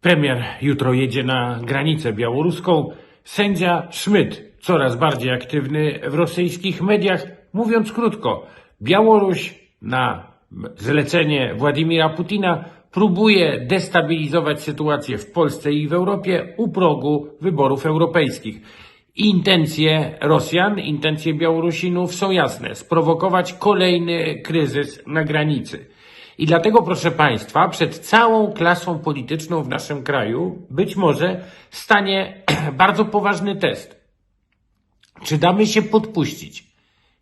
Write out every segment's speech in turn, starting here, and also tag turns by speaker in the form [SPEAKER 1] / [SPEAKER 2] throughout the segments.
[SPEAKER 1] Premier jutro jedzie na granicę białoruską. Sędzia Szmyt, coraz bardziej aktywny w rosyjskich mediach, mówiąc krótko, Białoruś na zlecenie Władimira Putina próbuje destabilizować sytuację w Polsce i w Europie u progu wyborów europejskich. Intencje Rosjan, intencje Białorusinów są jasne. Sprowokować kolejny kryzys na granicy. I dlatego, proszę Państwa, przed całą klasą polityczną w naszym kraju być może stanie bardzo poważny test. Czy damy się podpuścić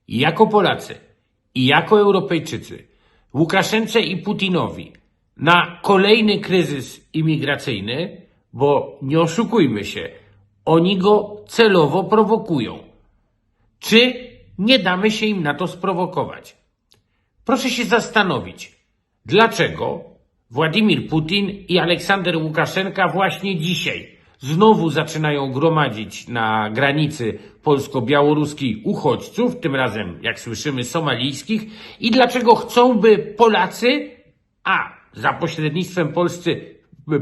[SPEAKER 1] jako Polacy, i jako Europejczycy, Łukaszence i Putinowi na kolejny kryzys imigracyjny, bo nie oszukujmy się, oni go celowo prowokują. Czy nie damy się im na to sprowokować? Proszę się zastanowić, dlaczego Władimir Putin i Aleksander Łukaszenka właśnie dzisiaj znowu zaczynają gromadzić na granicy polsko-białoruskiej uchodźców, tym razem, jak słyszymy, somalijskich, i dlaczego chcą, by Polacy, a za pośrednictwem Polscy,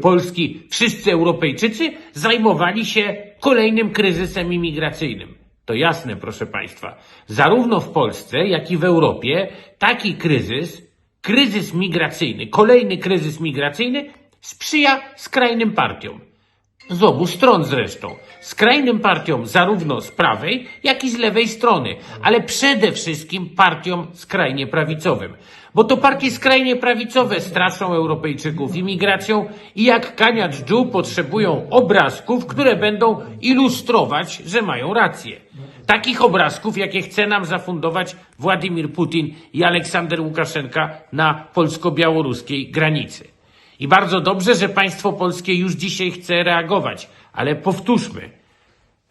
[SPEAKER 1] Polski wszyscy Europejczycy, zajmowali się kolejnym kryzysem imigracyjnym. To jasne, proszę Państwa. Zarówno w Polsce, jak i w Europie taki kryzys, kryzys migracyjny, kolejny kryzys migracyjny sprzyja skrajnym partiom. Z obu stron zresztą. Skrajnym partiom zarówno z prawej, jak i z lewej strony, ale przede wszystkim partiom skrajnie prawicowym. Bo to partie skrajnie prawicowe straszą Europejczyków imigracją i jak kania dżdżu potrzebują obrazków, które będą ilustrować, że mają rację. Takich obrazków, jakie chce nam zafundować Władimir Putin i Aleksander Łukaszenka na polsko-białoruskiej granicy. I bardzo dobrze, że państwo polskie już dzisiaj chce reagować, ale powtórzmy,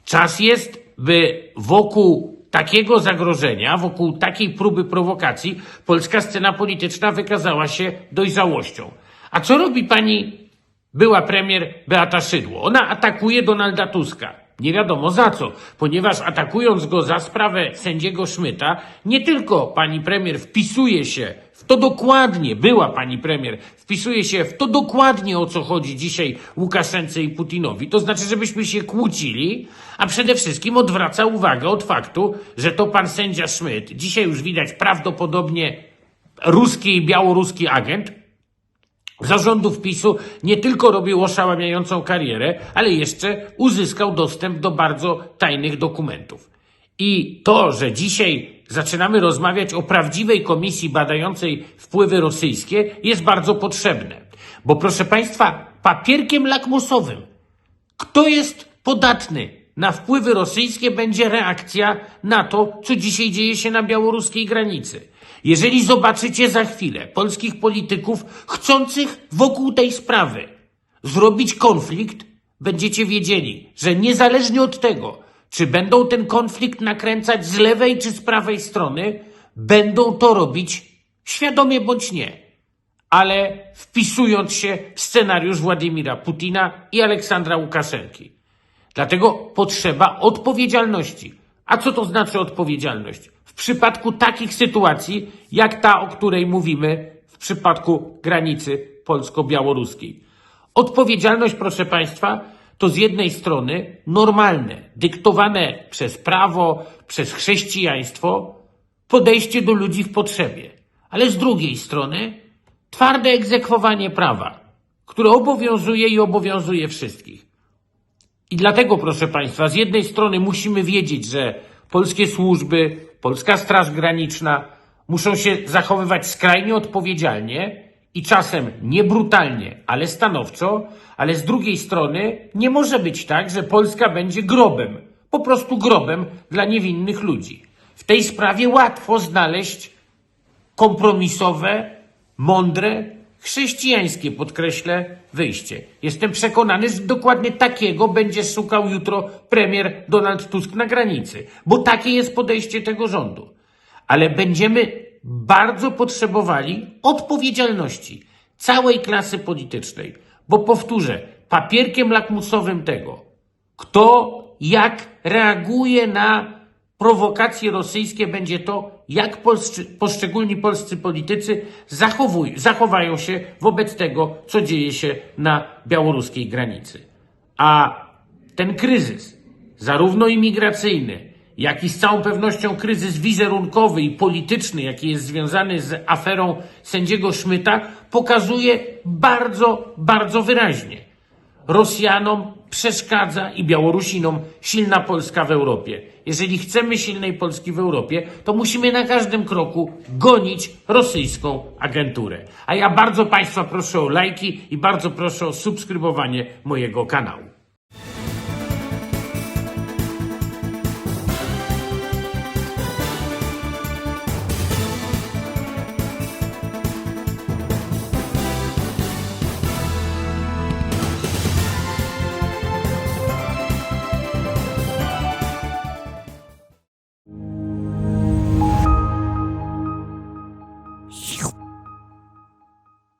[SPEAKER 1] czas jest, by wokół takiego zagrożenia, wokół takiej próby prowokacji, polska scena polityczna wykazała się dojrzałością. A co robi pani była premier Beata Szydło? Ona atakuje Donalda Tuska. Nie wiadomo za co, ponieważ atakując go za sprawę sędziego Szmyta, nie tylko pani premier wpisuje się w to dokładnie, była pani premier, wpisuje się w to dokładnie o co chodzi dzisiaj Łukaszence i Putinowi, to znaczy, żebyśmy się kłócili, a przede wszystkim odwraca uwagę od faktu, że to pan sędzia Szmyt, dzisiaj już widać prawdopodobnie ruski i białoruski agent, zarządów PiSu nie tylko robił oszałamiającą karierę, ale jeszcze uzyskał dostęp do bardzo tajnych dokumentów. I to, że dzisiaj zaczynamy rozmawiać o prawdziwej komisji badającej wpływy rosyjskie, jest bardzo potrzebne. Bo proszę Państwa, papierkiem lakmusowym, kto jest podatny na wpływy rosyjskie, będzie reakcja na to, co dzisiaj dzieje się na białoruskiej granicy. Jeżeli zobaczycie za chwilę polskich polityków chcących wokół tej sprawy zrobić konflikt, będziecie wiedzieli, że niezależnie od tego, czy będą ten konflikt nakręcać z lewej czy z prawej strony, będą to robić świadomie bądź nie, ale wpisując się w scenariusz Władimira Putina i Aleksandra Łukaszenki. Dlatego potrzeba odpowiedzialności. A co to znaczy odpowiedzialność? W przypadku takich sytuacji, jak ta, o której mówimy, w przypadku granicy polsko-białoruskiej. Odpowiedzialność, proszę Państwa, to z jednej strony normalne, dyktowane przez prawo, przez chrześcijaństwo podejście do ludzi w potrzebie, ale z drugiej strony twarde egzekwowanie prawa, które obowiązuje i obowiązuje wszystkich. I dlatego, proszę Państwa, z jednej strony musimy wiedzieć, że polskie służby, polska Straż Graniczna muszą się zachowywać skrajnie odpowiedzialnie i czasem nie brutalnie, ale stanowczo, ale z drugiej strony nie może być tak, że Polska będzie grobem, po prostu grobem dla niewinnych ludzi. W tej sprawie łatwo znaleźć kompromisowe, mądre, chrześcijańskie, podkreślę, wyjście. Jestem przekonany, że dokładnie takiego będzie szukał jutro premier Donald Tusk na granicy, bo takie jest podejście tego rządu. Ale będziemy bardzo potrzebowali odpowiedzialności całej klasy politycznej, bo powtórzę, papierkiem lakmusowym tego, kto jak reaguje na prowokacje rosyjskie, będzie to, jak polscy, poszczególni polscy politycy zachowuj, zachowają się wobec tego, co dzieje się na białoruskiej granicy. A ten kryzys, zarówno imigracyjny, jak i z całą pewnością kryzys wizerunkowy i polityczny, jaki jest związany z aferą sędziego Szmyta, pokazuje bardzo, bardzo wyraźnie. Rosjanom przeszkadza i Białorusinom silna Polska w Europie. Jeżeli chcemy silnej Polski w Europie, to musimy na każdym kroku gonić rosyjską agenturę. A ja bardzo Państwa proszę o lajki i bardzo proszę o subskrybowanie mojego kanału.